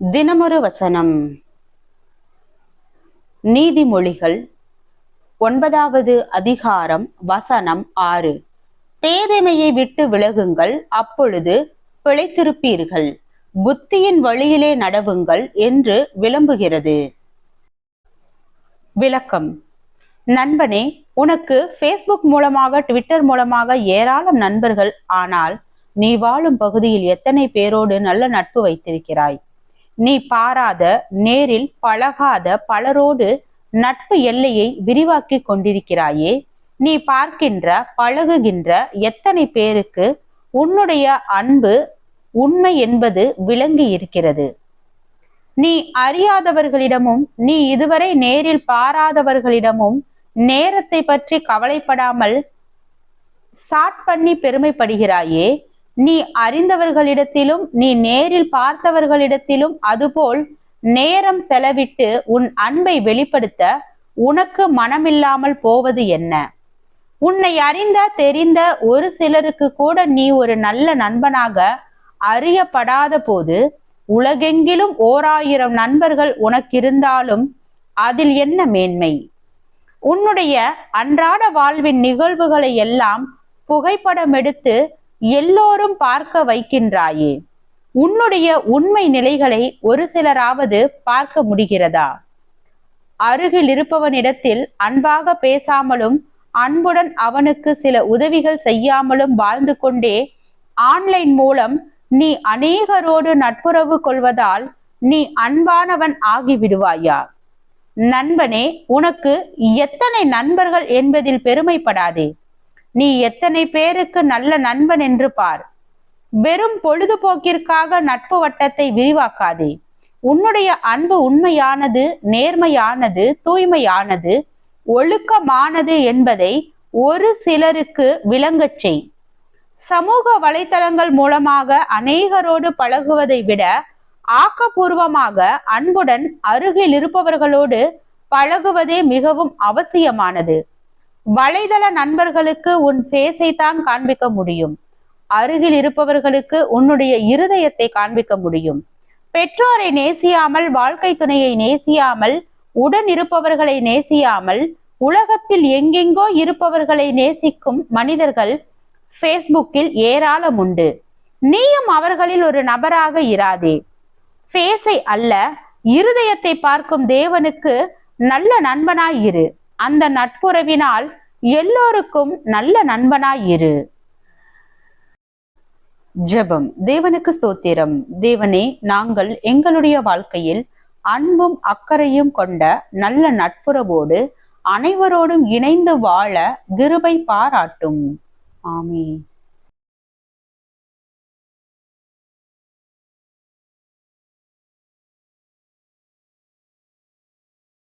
தினமொரு வசனம். நீதிமொழிகள் ஒன்பதாவது அதிகாரம் வசனம் ஆறு. பேதைமையை விட்டு விலகுங்கள் அப்பொழுது பிழைத்திருப்பீர்கள். புத்தியின் வழியிலே நடவுங்கள் என்று விளம்புகிறது. விளக்கம். நண்பனே உனக்கு ஃபேஸ்புக் மூலமாக ட்விட்டர் மூலமாக ஏராளம் நண்பர்கள் ஆனால் நீ வாழும் பகுதியில் எத்தனை பேரோடு நல்ல நட்பு வைத்திருக்கிறாய்? நீ பாராத நேரில் பழகாத பலரோடு நட்பு எல்லையை விரிவாக்கி கொண்டிருக்கிறாயே. நீ பார்க்கின்ற பழகுகின்ற எத்தனை பேருக்கு உன்னுடைய அன்பு உண்மை என்பது விளங்கி இருக்கிறது. நீ அறியாதவர்களிடமும் நீ இதுவரை நேரில் பாராதவர்களிடமும் நேரத்தை பற்றி கவலைப்படாமல் சாட் பண்ணி பெருமைப்படுகிறாயே. நீ அறிந்தவர்களிடத்திலும் நீ நேரில் பார்த்தவர்களிடத்திலும் அதுபோல் நேரம் செலவிட்டு உன் அன்பை வெளிப்படுத்த உனக்கு மனமில்லாமல் போவது என்ன? உன்னை அறிந்த தெரிந்த ஒரு சிலருக்கு கூட நீ ஒரு நல்ல நண்பனாக அறியப்படாத போது உலகெங்கிலும் ஓராயிரம் நண்பர்கள் உனக்கிருந்தாலும் அதில் என்ன மேன்மை? உன்னுடைய அன்றாட வாழ்வின் நிகழ்வுகளை எல்லாம் புகைப்படம் எடுத்து எல்லோரும் பார்க்க வைக்கின்றாயே. உன்னுடைய உண்மை நிலைகளை ஒரு சிலராவது பார்க்க முடிகிறதா? அருகில் இருப்பவனிடத்தில் அன்பாக பேசாமலும் அன்புடன் அவனுக்கு சில உதவிகள் செய்யாமலும் வாழ்ந்து கொண்டே ஆன்லைன் மூலம் நீ அநேகரோடு நட்புறவு கொள்வதால் நீ அன்பானவன் ஆகிவிடுவாயா? நண்பனே உனக்கு எத்தனை நண்பர்கள் என்பதில் பெருமைப்படாதே. நீ எத்தனை பேருக்கு நல்ல நண்பன் என்று பார். வெறும் பொழுதுபோக்கிற்காக நட்பு வட்டத்தை விரிவாக்காதே. உன்னுடைய அன்பு உண்மையானது நேர்மையானது தூய்மையானது ஒழுக்கமானது என்பதை ஒரு சிலருக்கு விளங்கச் செய். சமூக வலைத்தளங்கள் மூலமாக அநேகரோடு பழகுவதை விட ஆக்கப்பூர்வமாக அன்புடன் அருகில் இருப்பவர்களோடு பழகுவதே மிகவும் அவசியமானது. வலைதள நண்பர்களுக்கு உன் ஃபேஸை தான் காண்பிக்க முடியும். அருகில் இருப்பவர்களுக்கு உன்னுடைய இருதயத்தை காண்பிக்க முடியும். பெற்றோரை நேசியாமல் வாழ்க்கை துணையை நேசியாமல் உடன் இருப்பவர்களை நேசியாமல் உலகத்தில் எங்கெங்கோ இருப்பவர்களை நேசிக்கும் மனிதர்கள் ஃபேஸ்புக்கில் ஏராளம் உண்டு. நீயும் அவர்களில் ஒரு நபராக இராதே. ஃபேஸை அல்ல இருதயத்தை பார்க்கும் தேவனுக்கு நல்ல நண்பனாய் இரு. அந்த நட்புறவினால் எல்லோருக்கும் நல்ல நண்பனாய் இரு. ஜெபம். தேவனுக்கு ஸ்தோத்திரம். தேவனே நாங்கள் எங்களுடைய வாழ்க்கையில் அன்பும் அக்கறையும் கொண்ட நல்ல நட்புறவோடு அனைவரோடும் இணைந்து வாழ கிருபை பாராட்டும். ஆமே